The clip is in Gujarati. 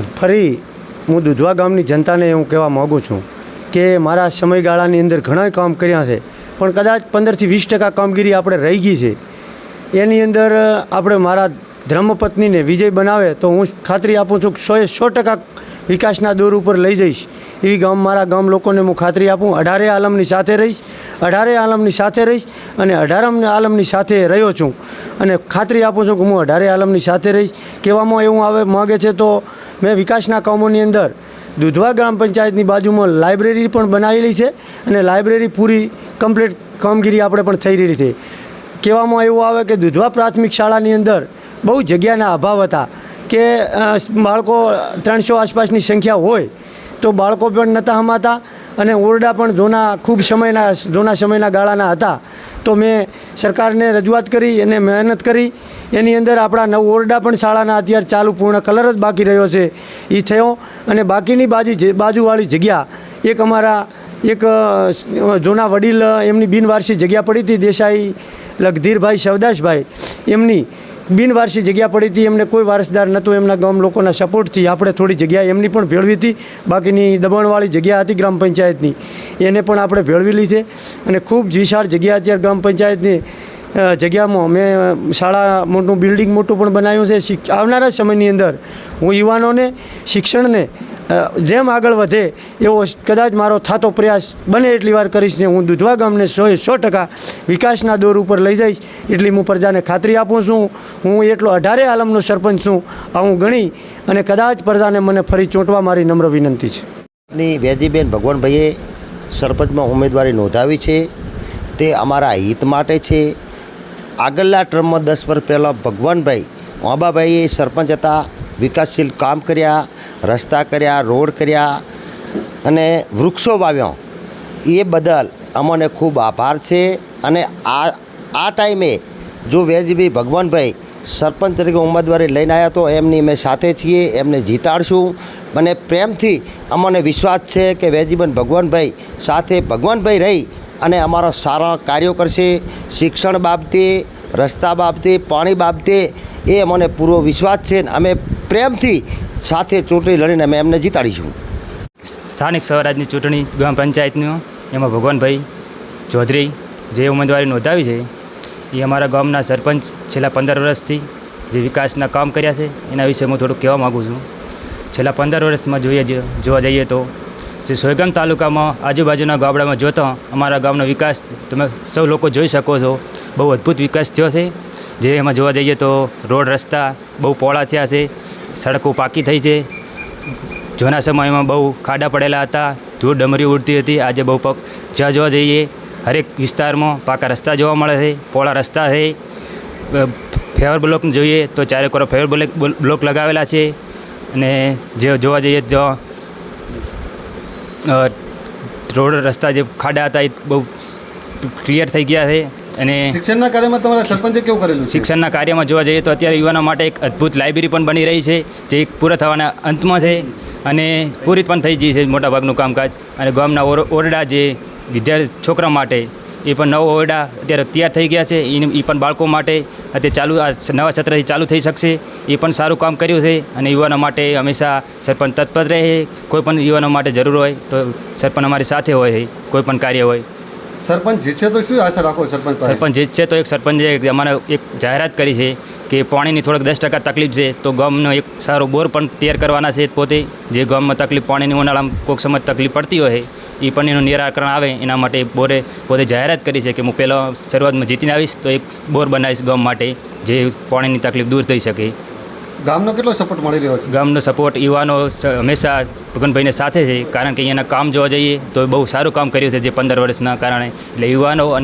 ફરી હું દુધવા ગામની જનતાને હું કહેવા માગું છું કે મારા સમયગાળાની અંદર ઘણા કામ કર્યા છે, પણ કદાચ પંદરથી વીસ ટકા કામગીરી આપણે રહી ગઈ છે. એની અંદર આપણે મારા ધર્મપત્નીને વિજય બનાવે તો હું ખાતરી આપું છું કે સોએ સો ટકા વિકાસના દોર ઉપર લઈ જઈશ. એવી ગામ મારા ગામ લોકોને હું ખાતરી આપું. અઢારે આલમની સાથે રહીશ. અઢારે આલમની સાથે રહીશ અને અઢારમને આલમની સાથે રહ્યો છું. અને ખાતરી આપું છું કે હું અઢારે આલમની સાથે રહીશ. કહેવામાં એવું આવે, માગે છે તો મેં વિકાસના કામોની અંદર દુધવા ગ્રામ પંચાયતની બાજુમાં લાઇબ્રેરી પણ બનાવેલી છે અને લાઇબ્રેરી પૂરી કમ્પ્લીટ કામગીરી આપણે પણ થઈ રહી છે. કહેવામાં એવું આવે કે દુધવા પ્રાથમિક શાળાની અંદર બહુ જગ્યાના અભાવ હતા કે બાળકો ત્રણસો આસપાસની સંખ્યા હોય તો બાળકો પણ નહોતા હમાતા અને ઓરડા પણ જૂના, ખૂબ સમયના, જૂના સમયના ગાળાના હતા. તો મેં સરકારને રજૂઆત કરી અને મહેનત કરી. એની અંદર આપણા નવ ઓરડા પણ શાળાના અત્યારે ચાલુ પૂર્ણ કલર જ બાકી રહ્યો છે. એ થયો અને બાકીની બાજુ બાજુવાળી જગ્યા, એક અમારા એક જૂના વડીલ એમની બિનવારસી જગ્યા પડી હતી દેસાઈ લગધીરભાઈ સવદાસભાઈ. એમની બિનવારસી જગ્યા પડી હતી, એમને કોઈ વારસદાર નહોતું, એમના ગામ લોકોના સપોર્ટથી આપણે થોડી જગ્યા એમની પણ ભેળવી હતી. બાકીની દબાણવાળી જગ્યા હતી ગ્રામ પંચાયતની. એને પણ આપણે ભેળવી લીધી અને ખૂબ વિશાળ જગ્યા અત્યારે ગ્રામ પંચાયતની. જગ્યામાં મેં શાળા મોટું, બિલ્ડિંગ મોટું પણ બનાવ્યું છે. આવનારા સમયની અંદર હું યુવાનોને, શિક્ષણને જેમ આગળ વધે એવો કદાચ મારો થતો પ્રયાસ બને એટલી વાર કરીશ ને હું દુધવા ગામને સો સો ટકા વિકાસના દોર ઉપર લઈ જઈશ એટલી હું પ્રજાને ખાતરી આપું છું. હું એટલો અઢારે આલમનો સરપંચ છું. આવું ગણી અને કદાચ પ્રજાને મને ફરી ચોંટવા મારી નમ્ર વિનંતી છે. ની વેજીબેન ભગવાનભાઈએ સરપંચમાં ઉમેદવારી નોંધાવી છે. તે અમારા હિત માટે છે. આગળના ટર્મમાં દસ વર્ષ પહેલાં ભગવાનભાઈ વાંબાભાઈએ સરપંચ હતા, વિકાસશીલ કામ કર્યા, રસ્તા કર્યા, રોડ કર્યા અને વૃક્ષો વાવ્યા. એ બદલ અમને ખૂબ આભાર છે અને આ આ ટાઈમે જો વેજભાઈ ભગવાનભાઈ સરપંચ તરીકે ઉમેદવારી લઈને આવ્યા તો એમની અમે સાથે છીએ, એમને જીતાડશું. અને પ્રેમથી અમને વિશ્વાસ છે કે વેજીબન ભગવાનભાઈ સાથે ભગવાનભાઈ રહી અને અમારા સારા કાર્યો કરશે, શિક્ષણ બાબતે, રસ્તા બાબતે, પાણી બાબતે, એ અમને પૂરો વિશ્વાસ છે અમે પ્રેમથી સાથે ચૂંટણી લડીને અમે એમને જીતાડીશું. સ્થાનિક સ્વરાજની ચૂંટણી ગ્રામ પંચાયતનું, એમાં ભગવાનભાઈ ચૌધરી જે ઉમેદવારી નોંધાવી છે, એ અમારા ગામના સરપંચ છેલ્લા પંદર વર્ષથી જે વિકાસના કામ કર્યા છે, એના વિશે હું થોડુંક કહેવા માગું છું. છેલ્લા પંદર વર્ષમાં જોઈએ જોવા જઈએ તો જે સોયગામ તાલુકામાં આજુબાજુના ગામડામાં જોતા અમારા ગામનો વિકાસ તમે સૌ લોકો જોઈ શકો છો. બહુ અદ્ભુત વિકાસ થયો છે. જે એમાં જોવા જઈએ તો રોડ રસ્તા બહુ પહોળા થયા છે. સડકો પાકી થઈ છે. જૂના સમયમાં બહુ ખાડા પડેલા હતા. ધૂળ ડમરી ઉડતી હતી. આજે બહુ પગ જ્યાં જોવા જઈએ હરેક વિસ્તારમાં પાકા રસ્તા જોવા મળે છે પહોળા રસ્તા છે. ફેવર બ્લોક જોઈએ તો ચારે કોરો ફેવર બ્લોક બ્લોક લગાવેલા છે. અને જે જોવા જઈએ અ, રોડ રસ્તા જે ખાડા હતા એ બહુ ક્લિયર થઈ ગયા છે અને શિક્ષણના કાર્યમાં તમારા સરપંચે કેવું કરેલું શિક્ષણના કાર્યમાં જોવા જઈએ તો અત્યારે યુવાનો માટે એક અદ્ભુત લાઇબ્રેરી પણ બની રહી છે જે પૂરા થવાના અંતમાં છે અને પૂરી પણ થઈ ગઈ છે મોટાભાગનું કામકાજ. અને ગામના ઓર- ઓરડા જે વિદ્યાર્થી છોકરા માટે એ પણ નવો ઓરડા અત્યારે તૈયાર થઈ ગયા છે. એ પણ બાળકો માટે અત્યારે ચાલુ આ નવા સત્રથી ચાલુ થઈ શકશે. એ પણ સારું કામ કર્યું છે અને યુવાનો માટે હંમેશા સરપંચ તત્પર રહે. કોઈ પણ યુવાનો માટે જરૂર હોય તો સરપંચ અમારી સાથે હોય કોઈ પણ કાર્ય હોય. સરપંચ જીતશે તો શું આશા રાખો સરપંચ? સરપંચ જીતશે તો એક સરપંચે અમારે એક જાહેરાત કરી છે કે પાણીની થોડીક દસ ટકા તકલીફ છે તો ગામનો એક સારો બોર પણ તૈયાર કરવાના છે પોતે. જે ગામમાં તકલીફ પાણીની ઉનાળામાં કોઈક સમય તકલીફ પડતી હોય એ પણ એનું નિરાકરણ આવે. એના માટે બોરે પોતે જાહેરાત કરી છે કે હું પહેલાં શરૂઆતમાં જીતીને આવીશ તો એક બોર બનાવીશ ગામ માટે જે પાણીની તકલીફ દૂર થઈ શકે. ગામનો કેટલો સપોર્ટ મળી રહ્યો છે? ગામનો સપોર્ટ યુવાનો હંમેશા ભગનભાઈને સાથે છે. કારણ કે અહીંયાના કામ જોવા જઈએ તો બહુ સારું કામ કર્યું છે જે પંદર વર્ષના કારણે. એટલે યુવાનો અને